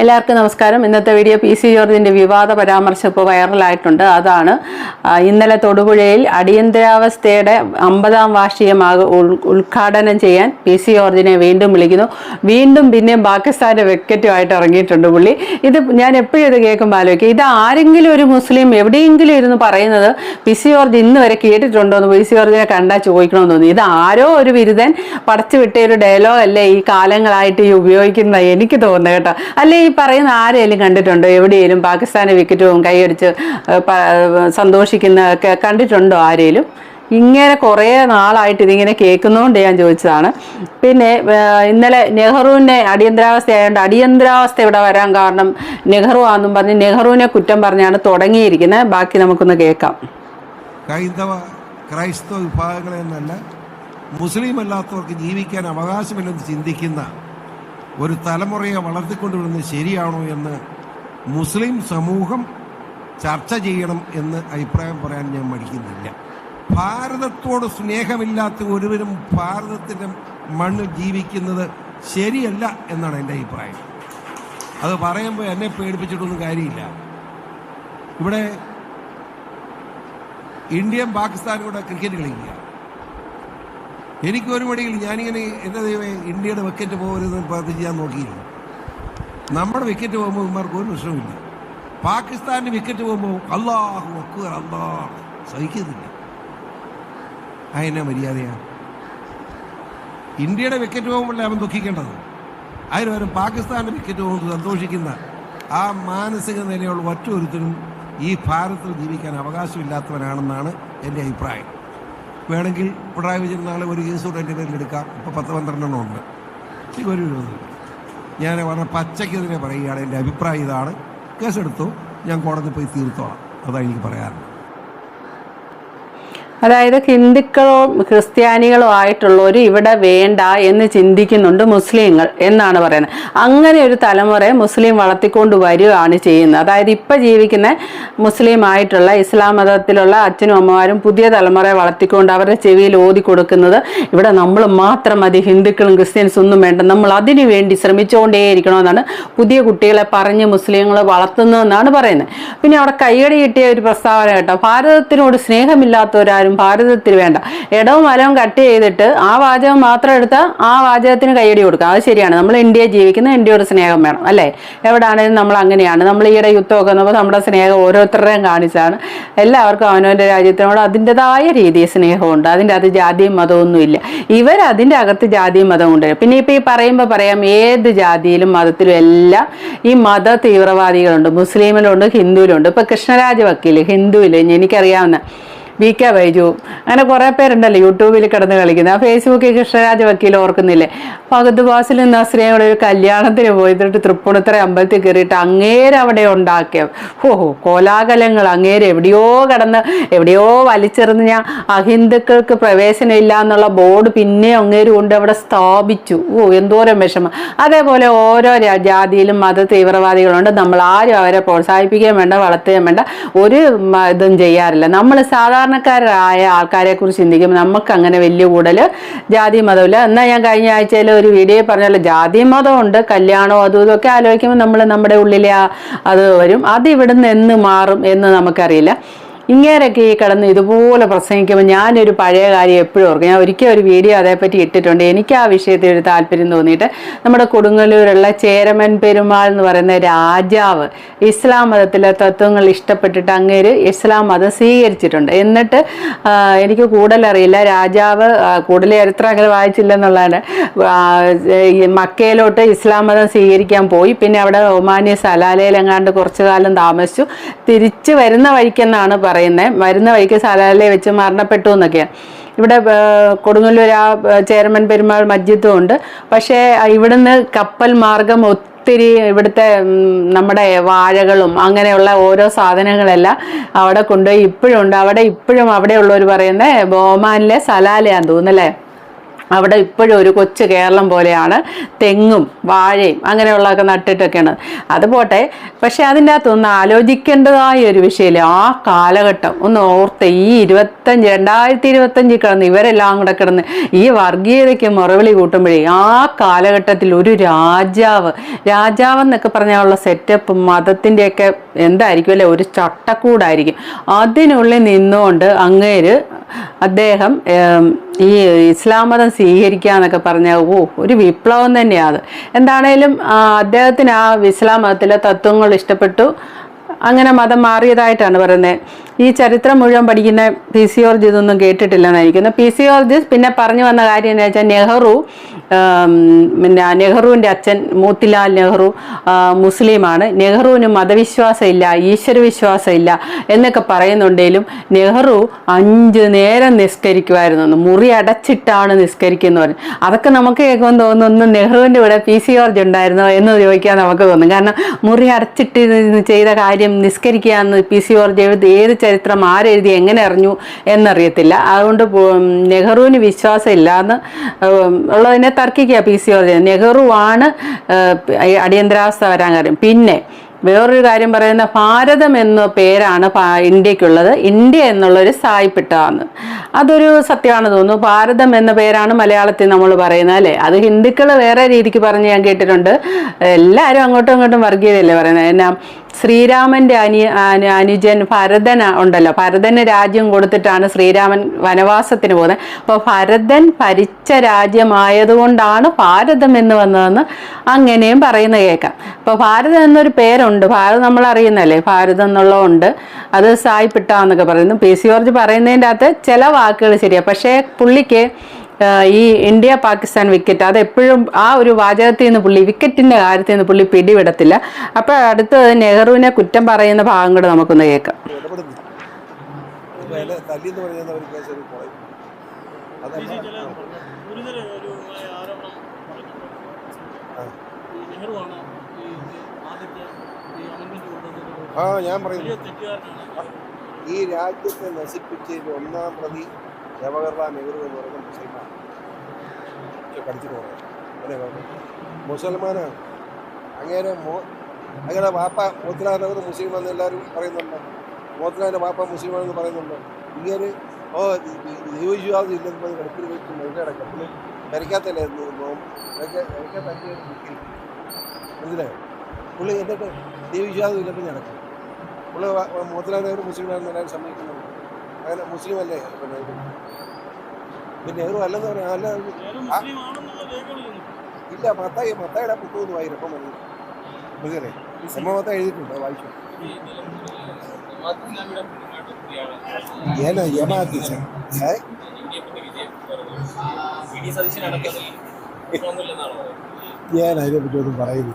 എല്ലാവർക്കും നമസ്കാരം. ഇന്നത്തെ വീഡിയോ പി സി ജോർജിന്റെ വിവാദ പരാമർശം ഇപ്പോൾ വൈറലായിട്ടുണ്ട്. അതാണ് ഇന്നലെ തൊടുപുഴയിൽ അടിയന്തരാവസ്ഥയുടെ അമ്പതാം വാർഷികമാക ഉദ്ഘാടനം ചെയ്യാൻ പി സി ജോർജിനെ വീണ്ടും വിളിക്കുന്നു. വീണ്ടും പിന്നെയും പാകിസ്ഥാന്റെ വിക്കറ്റുമായിട്ട് ഇറങ്ങിയിട്ടുണ്ട് പുള്ളി. ഇത് ഞാൻ എപ്പോഴും ഇത് കേൾക്കുമ്പോൾ ആലോചിക്കും. ഇത് ആരെങ്കിലും ഒരു മുസ്ലിം എവിടെയെങ്കിലും ഇരുന്ന് പറയുന്നത് പി സി ജോർജ് ഇന്ന് വരെ കേട്ടിട്ടുണ്ടോ എന്ന് പി സി ജോർജിനെ കണ്ടാൽ ചോദിക്കണമെന്ന് തോന്നി. ഇത് ആരോ ഒരു ബിരുദൻ പടച്ചു വിട്ട ഒരു ഡയലോഗ് അല്ലേ ഈ കാലങ്ങളായിട്ട് ഈ ഉപയോഗിക്കുന്ന എനിക്ക് തോന്നുന്നത് കേട്ടോ. അല്ലേ ഈ പറയുന്ന ആരെയും കണ്ടിട്ടുണ്ടോ? എവിടെയെങ്കിലും പാകിസ്ഥാനെ വിക്കറ്റും കൈയടിച്ച് സന്തോഷിക്കുന്ന കണ്ടിട്ടുണ്ടോ ആരെങ്കിലും? ഇങ്ങനെ കുറേ നാളായിട്ട് ഇതിങ്ങനെ കേൾക്കുന്നതുകൊണ്ട് ഞാൻ ചോദിച്ചതാണ്. പിന്നെ ഇന്നലെ നെഹ്റുവിനെ അടിയന്തരാവസ്ഥ ആയതുകൊണ്ട് അടിയന്തരാവസ്ഥ ഇവിടെ വരാൻ കാരണം നെഹ്റു ആണെന്നും പറഞ്ഞ് നെഹ്റുവിനെ കുറ്റം പറഞ്ഞാണ് തുടങ്ങിയിരിക്കുന്നത്. ബാക്കി നമുക്കൊന്ന് കേൾക്കാം. ഹൈന്ദവ ക്രൈസ്തവ വിഭാഗങ്ങളെ എന്നല്ല മുസ്ലിം അല്ലാത്തവർക്ക് ജീവിക്കാൻ അവകാശമില്ലെന്ന് ചിന്തിക്കുന്ന ഒരു തലമുറയെ വളർത്തിക്കൊണ്ടുവരുന്നത് ശരിയാണോ എന്ന് മുസ്ലിം സമൂഹം ചർച്ച ചെയ്യണം എന്ന് അഭിപ്രായം പറയാൻ ഞാൻ മടിക്കുന്നില്ല. ഭാരതത്തോട് സ്നേഹമില്ലാത്ത ഒരുവരും ഭാരതത്തിന്റെ മണ്ണ് ജീവിക്കുന്നത് ശരിയല്ല എന്നാണ് എന്റെ അഭിപ്രായം. അത് പറയുമ്പോൾ എന്നെ പേടിപ്പിച്ചിട്ടൊന്നും കാര്യമില്ല. ഇവിടെ ഇന്ത്യയും പാകിസ്ഥാനും കൂടെ ക്രിക്കറ്റ് കളിക്കുക. എനിക്ക് ഒരു വഴിയിൽ ഞാനിങ്ങനെ എന്റെ ദൈവമേ ഇന്ത്യയുടെ വിക്കറ്റ് പോകരുതെന്ന് പ്രാർത്ഥിച്ച് ഞാൻ നോക്കിയിരുന്നു. നമ്മുടെ വിക്കറ്റ് പോകുമ്പോൾ ഇവന്മാർക്ക് ഒരു പ്രശ്നമില്ല പാകിസ്ഥാന്റെ വിക്കറ്റ് പോകുമ്പോൾ അള്ളാഹു അക്ബർ അള്ളാഹ് സഹിക്കുന്നില്ല അതിനെ മര്യാദയാണ് ഇന്ത്യയുടെ വിക്കറ്റ് പോകുമ്പോഴേ അവൻ ദുഃഖിക്കേണ്ടത്? അതിന് പകരം പാകിസ്ഥാന്റെ വിക്കറ്റ് പോകുമ്പോൾ സന്തോഷിക്കുന്ന ആ മാനസിക നിലയുള്ള ഒറ്റൊരുത്തരും ഈ ഭാരതത്തിൽ ജീവിക്കാൻ അവകാശമില്ലാത്തവനാണെന്നാണ് എന്റെ അഭിപ്രായം. വേണമെങ്കിൽ പിണറായി വിജയൻ നാളെ ഒരു കേസ് കൂടെ എന്റെ പേരിൽ എടുക്കാം. ഇപ്പോൾ പത്ത് പന്ത്രണ്ടെണ്ണം ഉണ്ട്. എനിക്ക് ഒരു വിരോധമില്ല ഞാൻ വളരെ പച്ചയ്ക്കെതിരെ പറയുകയാണ്. എന്റെ അഭിപ്രായം ഇതാണ്. കേസെടുത്തു. ഞാൻ കോടതി പോയി തീർത്തോളാം. അതാണ് എനിക്ക് പറയാറുള്ളത് അതായത് ഹിന്ദുക്കളോ ക്രിസ്ത്യാനികളോ ആയിട്ടുള്ളവർ ഇവിടെ വേണ്ട എന്ന് ചിന്തിക്കുന്നുണ്ട് മുസ്ലിങ്ങൾ എന്നാണ് പറയുന്നത്. അങ്ങനെ ഒരു തലമുറയെ മുസ്ലിം വളർത്തിക്കൊണ്ട് വരികയാണ് ചെയ്യുന്നത്. അതായത് ഇപ്പം ജീവിക്കുന്ന മുസ്ലിം ആയിട്ടുള്ള ഇസ്ലാം മതത്തിലുള്ള അച്ഛനും അമ്മമാരും പുതിയ തലമുറയെ വളർത്തിക്കൊണ്ട് അവരുടെ ചെവിയിൽ ഓതി കൊടുക്കുന്നത് ഇവിടെ നമ്മൾ മാത്രം മതി. ഹിന്ദുക്കളും ക്രിസ്ത്യൻസും ഒന്നും വേണ്ട. നമ്മൾ അതിനു വേണ്ടി ശ്രമിച്ചുകൊണ്ടേയിരിക്കണമെന്നാണ് പുതിയ കുട്ടികളെ പറഞ്ഞ് മുസ്ലിങ്ങളെ വളർത്തുന്നതെന്നാണ് പറയുന്നത്. പിന്നെ അവിടെ കൈയടി കിട്ടിയ ഒരു പ്രസ്താവന കേട്ടോ. ഭാരതത്തിനോട് സ്നേഹമില്ലാത്തവരാരും ഭാരതത്തിൽ വേണ്ട. ഇടവും വലവും കട്ട് ചെയ്തിട്ട് ആ വാചകം മാത്രം എടുത്താൽ ആ വാചകത്തിന് കൈയടി കൊടുക്കുക അത് ശരിയാണ്. നമ്മൾ ഇന്ത്യയിൽ ജീവിക്കുന്ന ഇന്ത്യയോട് സ്നേഹം വേണം അല്ലേ? എവിടെയാണെങ്കിലും നമ്മൾ അങ്ങനെയാണ്. നമ്മൾ ഈയിടെ യുദ്ധമൊക്കെ വന്നപ്പോൾ നമ്മുടെ സ്നേഹം ഓരോരുത്തരുടെയും കാണിച്ചാണ്. എല്ലാവർക്കും അവനവന്റെ രാജ്യത്തിനോട് അതിന്റെതായ രീതിയിൽ സ്നേഹമുണ്ട്. അതിന്റെ അത് ജാതിയും മതവും ഒന്നുമില്ല ഇവർ അതിന്റെ അകത്ത് ജാതിയും മതവും ഉണ്ട് പിന്നെ ഇപ്പോൾ ഈ പറയുമ്പോൾ പറയാം ഏത് ജാതിയിലും മതത്തിലും എല്ലാം ഈ മത തീവ്രവാദികളുണ്ട്. മുസ്ലിമിലുണ്ട് ഹിന്ദുവിലുണ്ട്. ഇപ്പോൾ കൃഷ്ണരാജ് വക്കീൽ ഹിന്ദുവിൽ എനിക്കറിയാവുന്ന വി കെ ബൈജു അങ്ങനെ കുറേ പേരുണ്ടല്ലോ യൂട്യൂബിൽ കിടന്ന് കളിക്കുന്നത്. ആ ഫേസ്ബുക്കിൽ കൃഷ്ണരാജ വക്കീൽ ഓർക്കുന്നില്ലേ? പകുത് ബാസിൽ നിന്ന് സ്ത്രീയുടെ ഒരു കല്യാണത്തിന് പോയിട്ട് തൃപ്പൂണിത്തറ അമ്പലത്തിൽ കയറിയിട്ട് അങ്ങേരെ അവിടെ ഉണ്ടാക്കിയ ഓഹോ കോലാകലങ്ങൾ അങ്ങേരെ എവിടെയോ കിടന്ന് എവിടെയോ വലിച്ചെറിഞ്ഞ് ഞാൻ അഹിന്ദുക്കൾക്ക് പ്രവേശനം ഇല്ല എന്നുള്ള ബോർഡ് പിന്നെ അങ്ങേര് കൊണ്ട് അവിടെ സ്ഥാപിച്ചു. ഓ എന്തോരം വിഷമം. അതേപോലെ ഓരോ ജാതിയിലും മത തീവ്രവാദികളുണ്ട്. നമ്മൾ ആരും അവരെ പ്രോത്സാഹിപ്പിക്കുകയും വേണ്ട വളർത്തുകയും വേണ്ട. ഒരു ഇതും ചെയ്യാറില്ല. നമ്മൾ സാധാരണക്കാരായ ആൾക്കാരെ കുറിച്ച് ചിന്തിക്കുമ്പോൾ നമുക്ക് അങ്ങനെ വലിയ കൂടുതൽ ജാതി മതമില്ല. എന്നാൽ ഞാൻ കഴിഞ്ഞ ആഴ്ചയിൽ ഒരു വീഡിയോ പറഞ്ഞല്ലോ ജാതി മതമുണ്ട് കല്യാണോ അതും ഇതൊക്കെ ആലോചിക്കുമ്പോൾ നമ്മൾ നമ്മുടെ ഉള്ളിലെ അത് വരും. അത് ഇവിടുന്ന് എന്ന് മാറും എന്ന് നമുക്കറിയില്ല. ഇങ്ങേരൊക്കെ ഈ കിടന്ന് ഇതുപോലെ പ്രസംഗിക്കുമ്പോൾ ഞാനൊരു പഴയ കാര്യം എപ്പോഴും ഓർക്കും. ഞാൻ ഒരിക്കൽ ഒരു വീഡിയോ അതേപ്പറ്റി ഇട്ടിട്ടുണ്ട്. എനിക്ക് ആ വിഷയത്തിൽ ഒരു താല്പര്യം തോന്നിയിട്ട് നമ്മുടെ കൊടുങ്ങല്ലൂരുള്ള ചേരമൻ പെരുമാൾ എന്ന് പറയുന്ന രാജാവ് ഇസ്ലാം മതത്തിലെ തത്വങ്ങൾ ഇഷ്ടപ്പെട്ടിട്ട് അങ്ങേര് ഇസ്ലാം മതം സ്വീകരിച്ചിട്ടുണ്ട്. എന്നിട്ട് എനിക്ക് കൂടുതലറിയില്ല. രാജാവ് കൂടുതൽ ചരിത്രം അങ്ങനെ വായിച്ചില്ലെന്നുള്ളതാണ് മക്കയിലോട്ട് ഇസ്ലാം മതം സ്വീകരിക്കാൻ പോയി. പിന്നെ അവിടെ ഒമാനിയ സലാലയിലെങ്ങാണ്ട് കുറച്ചു കാലം താമസിച്ചു. തിരിച്ചു വരുന്ന വഴിക്കെന്നാണ് പറയുന്നത്. വരുന്ന വഴിക്ക് സലാലയെ വെച്ച് മരണപ്പെട്ടു എന്നൊക്കെയാണ് ഇവിടെ കൊടുങ്ങല്ലൂർ ആ ചെയർമാൻ പെരുമാൾ മസ്ജിദും ഉണ്ട്. പക്ഷേ ഇവിടുന്ന് കപ്പൽ മാർഗം ഒത്തിരി ഇവിടുത്തെ നമ്മുടെ വാഴകളും അങ്ങനെയുള്ള ഓരോ സാധനങ്ങളെല്ലാം അവിടെ കൊണ്ടുപോയി. ഇപ്പോഴും ഉണ്ട്. അവിടെ ഇപ്പോഴും അവിടെയുള്ളവർ പറയുന്നത് ബോമാനിലെ സലാലയാന്ന് തോന്നുന്നല്ലേ അവിടെ ഇപ്പോഴും ഒരു കൊച്ചു കേരളം പോലെയാണ്. തെങ്ങും വാഴയും അങ്ങനെയുള്ളതൊക്കെ നട്ടിട്ടൊക്കെയാണ്. അത് പോട്ടെ. പക്ഷെ അതിന്റെ അകത്തൊന്ന് ആലോചിക്കേണ്ടതായ ഒരു വിഷയമില്ല? ആ കാലഘട്ടം. ഒന്ന് ഓർത്ത് ഈ ഇരുപത്തഞ്ച് രണ്ടായിരത്തി ഇരുപത്തഞ്ചിൽ കിടന്ന് ഇവരെല്ലാം കൂടെ കിടന്ന് ഈ വർഗീയതയ്ക്ക് മുറവിളി കൂട്ടുമ്പോഴേ ആ കാലഘട്ടത്തിൽ ഒരു രാജാവ് രാജാവ് എന്നൊക്കെ പറഞ്ഞാലുള്ള സെറ്റപ്പ് മതത്തിന്റെയൊക്കെ എന്തായിരിക്കും അല്ലെ? ഒരു ചട്ടക്കൂടായിരിക്കും. അതിനുള്ളിൽ നിന്നുകൊണ്ട് അങ്ങേര് അദ്ദേഹം ഈ ഇസ്ലാം മതം സ്വീകരിക്കുക എന്നൊക്കെ പറഞ്ഞാൽ ഓ ഒരു വിപ്ലവം തന്നെയാണ് അത് എന്താണേലും അദ്ദേഹത്തിന് ആ ഇസ്ലാം മതത്തിലെ തത്വങ്ങൾ ഇഷ്ടപ്പെട്ടു. അങ്ങനെ മതം മാറിയതായിട്ടാണ് പറയുന്നത് ഈ ചരിത്രം മുഴുവൻ പഠിക്കുന്ന ഓർജ് ഇതൊന്നും കേട്ടിട്ടില്ലെന്നായിരിക്കുന്നു. പി സി ഓർജ് പിന്നെ പറഞ്ഞു വന്ന കാര്യം എന്ന് വെച്ചാൽ നെഹ്റു പിന്നെ നെഹ്റുവിന്റെ അച്ഛൻ മോത്തിലാൽ നെഹ്റു മുസ്ലിമാണ്. നെഹ്റുവിന് മതവിശ്വാസം ഇല്ല ഈശ്വരവിശ്വാസം ഇല്ല എന്നൊക്കെ പറയുന്നുണ്ടെങ്കിലും നെഹ്റു അഞ്ച് നേരം നിസ്കരിക്കുമായിരുന്നു. മുറി അടച്ചിട്ടാണ് നിസ്കരിക്കുന്നവർ. അതൊക്കെ നമുക്ക് കേൾക്കുമ്പോൾ തോന്നുന്നു ഒന്ന് നെഹ്റുവിന്റെ ഇവിടെ പി സി ഓർജ് ഉണ്ടായിരുന്നോ എന്ന് ചോദിക്കാൻ നമുക്ക് തോന്നും. കാരണം മുറി അടച്ചിട്ട് ചെയ്ത കാര്യം നിസ്കരിക്കുക എന്ന് പി സി ഏത് ഏത് ചരിത്രം ആരെഴുതി എങ്ങനെ അറിഞ്ഞു എന്നറിയത്തില്ല. അതുകൊണ്ട് നെഹ്റുവിന് വിശ്വാസം ഇല്ലാന്ന് ഉള്ളതിനെ തർക്കിക്കുക പി സി ഓർജ് നെഹ്റു ആണ് ഏഹ്, ഈ അടിയന്തരാവസ്ഥ വരാൻ കാര്യം പിന്നെ വേറൊരു കാര്യം പറയുന്ന ഭാരതം എന്ന പേരാണ് ഇന്ത്യക്കുള്ളത്. ഇന്ത്യ എന്നുള്ളൊരു സായിപ്പെട്ടതാണ് അതൊരു സത്യമാണ് തോന്നുന്നു. ഭാരതം എന്ന പേരാണ് മലയാളത്തിൽ നമ്മൾ പറയുന്നത് അല്ലേ? അത് ഹിന്ദുക്കൾ വേറെ രീതിക്ക് പറഞ്ഞ് ഞാൻ കേട്ടിട്ടുണ്ട്. എല്ലാവരും അങ്ങോട്ടും ഇങ്ങോട്ടും വർഗീയതയല്ലേ പറയുന്നത്? എന്നാ ശ്രീരാമന്റെ അനി അനു- അനുജൻ ഭരതൻ ഉണ്ടല്ലോ. ഭരതന് രാജ്യം കൊടുത്തിട്ടാണ് ശ്രീരാമൻ വനവാസത്തിന് പോകുന്നത്. അപ്പോൾ ഭരതൻ ഭരിച്ച രാജ്യമായതുകൊണ്ടാണ് ഭാരതം എന്ന് വന്നതെന്ന് അങ്ങനെയും പറയുന്നത് കേൾക്കാം. അപ്പോൾ ഭാരതം എന്നൊരു പേരുണ്ട്. ഭാരതം നമ്മൾ അറിയുന്നല്ലേ ഭാരതം എന്നുള്ളതുണ്ട് അത് സായിപ്പിട്ട എന്നൊക്കെ പറയുന്നു. പി. സി. ജോർജ് പറയുന്നതിന്റെ അകത്ത് ചില വാക്കുകൾ ശരിയാണ് പക്ഷേ പുള്ളിക്ക് ഈ ഇന്ത്യ പാകിസ്ഥാൻ വിക്കറ്റ് അത് എപ്പോഴും ആ ഒരു വാചകത്തിൽ നിന്ന് പുള്ളി വിക്കറ്റിന്റെ കാര്യത്തിൽ നിന്ന് പുള്ളി പിടിവിടത്തില്ല. അപ്പോൾ അടുത്ത് നെഹ്റുവിനെ കുറ്റം പറയുന്ന ഭാഗം കൂടെ നമുക്കൊന്ന് കേൾക്കാം. നെഹ്റുവാണ് ആദ്യത്തെ ആ ഞാൻ പറയുന്നു. ഈ രാജ്യത്തെ നശിപ്പിച്ചതിൽ ഒന്നാം പ്രതി ജവഹർലാൽ നെഹ്റു എന്ന് പറയുന്ന മുസൽമാൻ. പഠിച്ചിട്ട് പറയാം മുസൽമാനാണ്. അങ്ങനെ മോ അങ്ങനെ വാപ്പ മോത്തിലാൽ നെഹ്റു മുസ്ലിം എന്ന് എല്ലാവരും പറയുന്നുണ്ട്. മോത്തിലാലിന്റെ വാപ്പ മുസ്ലിമാണെന്ന് പറയുന്നുണ്ട്. ഇങ്ങനെ ഓ ദൈവവിശ്വാസം ഇല്ലെന്ന് പറഞ്ഞ് കിടപ്പിൽ വെച്ച് മനുഷ്യരുടെ കിടപ്പിൽ കരിക്കാത്തല്ലേ അതൊക്കെ വരയ്ക്കാൻ പറ്റിയ മനസ്സിലായോ? പുള്ളി എന്നിട്ട് ദൈവവിശ്വാസം ഇല്ലെന്ന് നടക്കും. പുള്ളി മോത്തിലാൽ നെഹ്റു മുസ്ലിമാണെന്ന് എല്ലാവരും സമ്മതിക്കുന്നുണ്ട് അങ്ങനെ മുസ്ലിം അല്ലേ ഇപ്പൊ നെഹ്റു പിന്നെ നെഹ്റു അല്ലെന്ന് പറയാം അല്ല ഇല്ല. മത്തായി മത്തായിയുടെ വായി ഇപ്പം മതി മനസ്സിലേ എമ്മ മത്തായി എഴുതിയിട്ടുണ്ട് വായിച്ചു. ഏന യമാദിച്ച ഏ? ഞാൻ അതിനെപ്പറ്റി ഒന്നും പറയുന്നു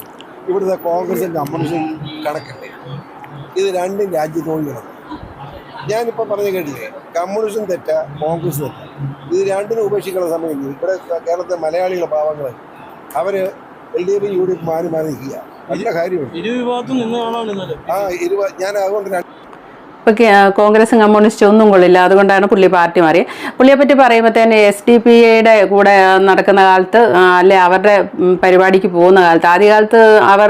ഇവിടുത്തെ കോൺഗ്രസിന്റെ കമ്മ്യൂണിസ്റ്റും കണക്കല്ലേ? ഇത് രണ്ടും രാജ്യത്തോളികളാണ് ഞാനിപ്പോൾ പറഞ്ഞു കേട്ടില്ലേ? കമ്മ്യൂണിസം തെറ്റ കോൺഗ്രസ് തെറ്റ. ഇത് രണ്ടിനും ഉപേക്ഷിക്കുന്ന സമയം ഇവിടെ കേരളത്തിലെ മലയാളികളെ പാവങ്ങൾ അവർ L D F U D F മാറി മാറി നിൽക്കുക. നല്ല കാര്യമുണ്ട് ആ ഇരുവ ഞാൻ അതുകൊണ്ട് ഇപ്പോൾ കോൺഗ്രസും കമ്മ്യൂണിസ്റ്റും ഒന്നും കൊള്ളില്ല. അതുകൊണ്ടാണ് പുള്ളി പാർട്ടി മാറിയത് പുള്ളിയെ പറ്റി പറയുമ്പോൾ തന്നെ എസ് ഡി പി എയുടെ കൂടെ നടക്കുന്ന കാലത്ത് അല്ലെ അവരുടെ പരിപാടിക്ക് പോകുന്ന കാലത്ത് ആദ്യകാലത്ത് അവർ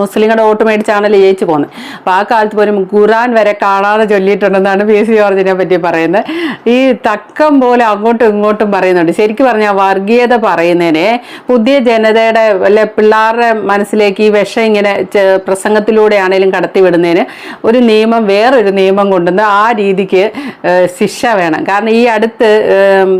മുസ്ലിങ്ങളുടെ വോട്ട് മേടിച്ചാണല്ലോ ജയിച്ചു പോകുന്നത് അപ്പോൾ ആ കാലത്ത് പോലും ഖുറാൻ വരെ കാണാതെ ചൊല്ലിയിട്ടുണ്ടെന്നാണ് പി. സി. ജോർജിനെ പറ്റി പറയുന്നത്. ഈ തക്കം പോലെ അങ്ങോട്ടും ഇങ്ങോട്ടും പറയുന്നുണ്ട്. ശരിക്കും പറഞ്ഞാൽ വർഗീയത പറയുന്നതിനെ പുതിയ ജനതയുടെ അല്ലെ പിള്ളേരുടെ മനസ്സിലേക്ക് ഈ വിഷം ഇങ്ങനെ പ്രസംഗത്തിലൂടെയാണെങ്കിലും കടത്തിവിടുന്നതിന് ഒരു നിയമം വേറൊരു നിയമം കൊണ്ടുവന്ന് ആ രീതിക്ക് ശിക്ഷ വേണം. കാരണം ഈ അടുത്ത് ഏം,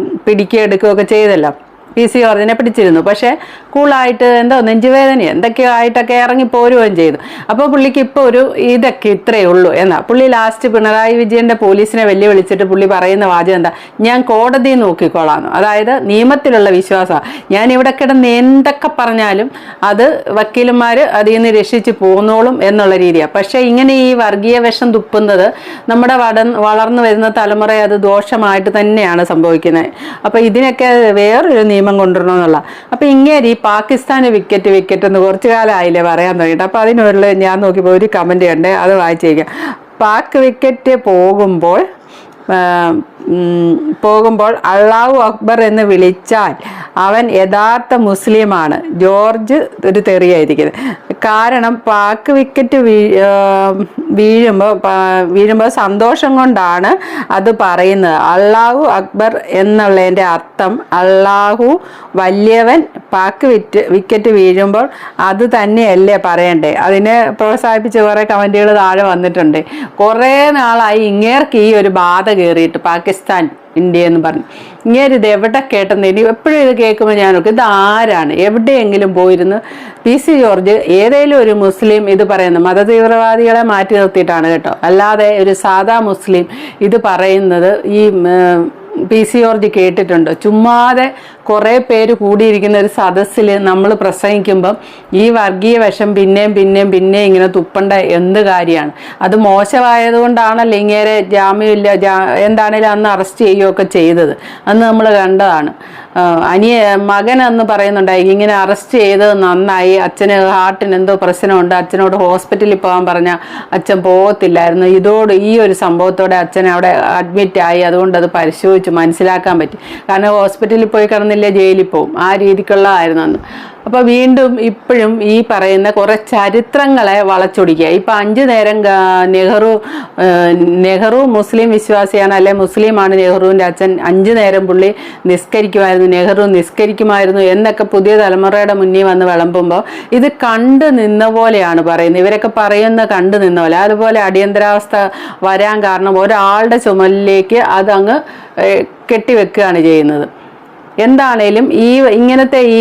എടുക്കുകയൊക്കെ ചെയ്തല്ലോ. പി സി ജോർജിനെ പിടിച്ചിരുന്നു. പക്ഷേ കൂളായിട്ട് എന്തോ നെഞ്ചുവേദന എന്തൊക്കെയോ ആയിട്ടൊക്കെ ഇറങ്ങി പോരുകയും ചെയ്തു. അപ്പോൾ പുള്ളിക്ക് ഇപ്പോൾ ഒരു ഇതൊക്കെ ഇത്രയേ ഉള്ളൂ എന്നാ. പുള്ളി ലാസ്റ്റ് പിണറായി വിജയന്റെ പോലീസിനെ വെല്ലുവിളിച്ചിട്ട് പുള്ളി പറയുന്ന വാചകം എന്താ? ഞാൻ കോടതി നോക്കിക്കോളാന്നു. അതായത് നിയമത്തിലുള്ള വിശ്വാസമാണ് ഞാൻ ഇവിടെ കിടന്ന് എന്തൊക്കെ പറഞ്ഞാലും അത് വക്കീലന്മാർ അതിൽ നിന്ന് രക്ഷിച്ച് പോന്നോളും എന്നുള്ള രീതിയാണ് പക്ഷേ ഇങ്ങനെ ഈ വർഗീയ വിഷം തുപ്പുന്നത് നമ്മുടെ വട വളർന്നു വരുന്ന തലമുറയെ അത് ദോഷമായിട്ട് തന്നെയാണ് സംഭവിക്കുന്നത്. അപ്പോൾ ഇതിനൊക്കെ വേറൊരു നിയമം കൊണ്ടുവരണമെന്നുള്ള. അപ്പോൾ ഇങ്ങനെ ഈ പാകിസ്ഥാന് വിക്കറ്റ് വിക്കറ്റ് എന്ന് കുറച്ചു കാലമായില്ലേ പറയാൻ തുടങ്ങിയിട്ട്. അപ്പോൾ അതിനുള്ള ഞാൻ നോക്കിയപ്പോൾ ഒരു കമന്റ് ഉണ്ട് അത് വായിച്ചേക്കാം. പാക് വിക്കറ്റ് പോകുമ്പോൾ പോകുമ്പോൾ അള്ളാഹു അക്ബർ എന്ന് വിളിച്ചാൽ അവൻ യഥാർത്ഥ മുസ്ലിമാണ്. ജോർജ് ഒരു തെറിയായിരിക്കുന്നത് കാരണം പാക്ക് വിക്കറ്റ് വീ വീഴുമ്പോൾ വീഴുമ്പോൾ സന്തോഷം കൊണ്ടാണ് അത് പറയുന്നത്. അള്ളാഹു അക്ബർ എന്നുള്ളതിന്റെ അർത്ഥം അള്ളാഹു വലിയവൻ പാക്ക് വിറ്റ് വിക്കറ്റ് വീഴുമ്പോൾ അത് തന്നെയല്ലേ പറയണ്ടേ? അതിനെ പ്രോത്സാഹിപ്പിച്ച് കുറേ കമന്റുകൾ താഴെ വന്നിട്ടുണ്ട്. കുറേ നാളായി ഇങ്ങേർക്ക് ഈ ഒരു ബാധ കയറിയിട്ട് പാകിസ്ഥാൻ. ഇന്ത്യ എന്ന് പറഞ്ഞു. ഇങ്ങനെ ഇത് എവിടെ കേട്ടെന്ന് ഇനി എപ്പോഴും ഇത് കേൾക്കുമ്പോൾ ഞാൻ നോക്കും ഇത് ആരാണ്? എവിടെയെങ്കിലും പോയിരുന്ന് പി സി ജോർജ് ഏതെങ്കിലും ഒരു മുസ്ലിം ഇത് പറയുന്നത് മതതീവ്രവാദികളെ മാറ്റി നിർത്തിയിട്ടാണ് കേട്ടോ. അല്ലാതെ ഒരു സാധാ മുസ്ലിം ഇത് പറയുന്നത് ഈ പി സി ജോർജ് കേട്ടിട്ടുണ്ട്? ചുമ്മാതെ കുറേ പേര് കൂടിയിരിക്കുന്ന ഒരു സദസ്സിൽ നമ്മൾ പ്രസംഗിക്കുമ്പം ഈ വർഗീയ വശം പിന്നെയും പിന്നെയും പിന്നെയും ഇങ്ങനെ തുപ്പണ്ട എന്ത് കാര്യമാണ്? അത് മോശമായതുകൊണ്ടാണല്ലോ ഇങ്ങനെ ജാമ്യമില്ല ജാ എന്താണേലും അന്ന് അറസ്റ്റ് ചെയ്യുകയൊക്കെ ചെയ്തത്. അന്ന് നമ്മൾ കണ്ടതാണ്. അനിയ മകൻ അന്ന് പറയുന്നുണ്ടായി ഇങ്ങനെ അറസ്റ്റ് ചെയ്തത് നന്നായി അച്ഛന് ഹാർട്ടിന് എന്തോ പ്രശ്നമുണ്ട് അച്ഛനോട് ഹോസ്പിറ്റലിൽ പോകാൻ പറഞ്ഞ അച്ഛൻ പോകത്തില്ലായിരുന്നു. ഇതോട് ഈ ഒരു സംഭവത്തോടെ അച്ഛൻ അവിടെ അഡ്മിറ്റ് ആയി. അതുകൊണ്ട് അത് പരിശോധിച്ച് മനസ്സിലാക്കാൻ പറ്റി. കാരണം ഹോസ്പിറ്റലിൽ പോയി കിടന്നില്ലേ ജയിലിൽ പോവും. ആ രീതിക്കുള്ളതായിരുന്നു അന്ന് അപ്പോൾ വീണ്ടും ഇപ്പോഴും ഈ പറയുന്ന കുറേ ചരിത്രങ്ങളെ വളച്ചൊടിക്കുക. ഇപ്പം അഞ്ച് നേരം നെഹ്റു നെഹ്റു മുസ്ലിം വിശ്വാസിയാണ് അല്ലെ മുസ്ലിമാണ് നെഹ്റുവിന്റെ അച്ഛൻ. അഞ്ച് നേരം പുള്ളി നിസ്കരിക്കുമായിരുന്നു നെഹ്റു നിസ്കരിക്കുമായിരുന്നു എന്നൊക്കെ പുതിയ തലമുറയുടെ മുന്നിൽ വന്ന് വിളമ്പുമ്പോൾ ഇത് കണ്ടു നിന്ന പോലെയാണ് പറയുന്നത്. ഇവരൊക്കെ പറയുന്ന കണ്ടു നിന്ന പോലെ. അതുപോലെ അടിയന്തരാവസ്ഥ വരാൻ കാരണം ഒരാളുടെ ചുമലിലേക്ക് അതങ്ങ് കെട്ടിവെക്കുകയാണ് ചെയ്യുന്നത്. എന്താണേലും ഈ ഇങ്ങനത്തെ ഈ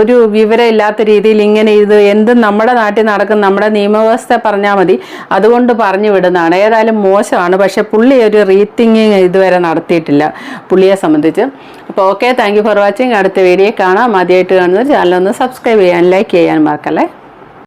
ഒരു വിവരമില്ലാത്ത രീതിയിൽ ഇങ്ങനെ ഇത് എന്തും നമ്മുടെ നാട്ടിൽ നടക്കുന്ന നമ്മുടെ നിയമവ്യവസ്ഥ പറഞ്ഞാൽ മതി. അതുകൊണ്ട് പറഞ്ഞു വിടുന്നതാണ്. ഏതായാലും മോശമാണ്. പക്ഷെ പുള്ളി ഒരു റീതിങ്കിങ് ഇതുവരെ നടത്തിയിട്ടില്ല പുള്ളിയെ സംബന്ധിച്ച്. അപ്പോൾ ഓക്കെ താങ്ക് ഫോർ വാച്ചിങ്. അടുത്ത വീഡിയോ കാണാം. ആദ്യമായിട്ട് കാണുന്നവർ ചാനൽ ഒന്ന് സബ്സ്ക്രൈബ് ചെയ്യാൻ ലൈക്ക് ചെയ്യാൻ മറക്കല്ലേ?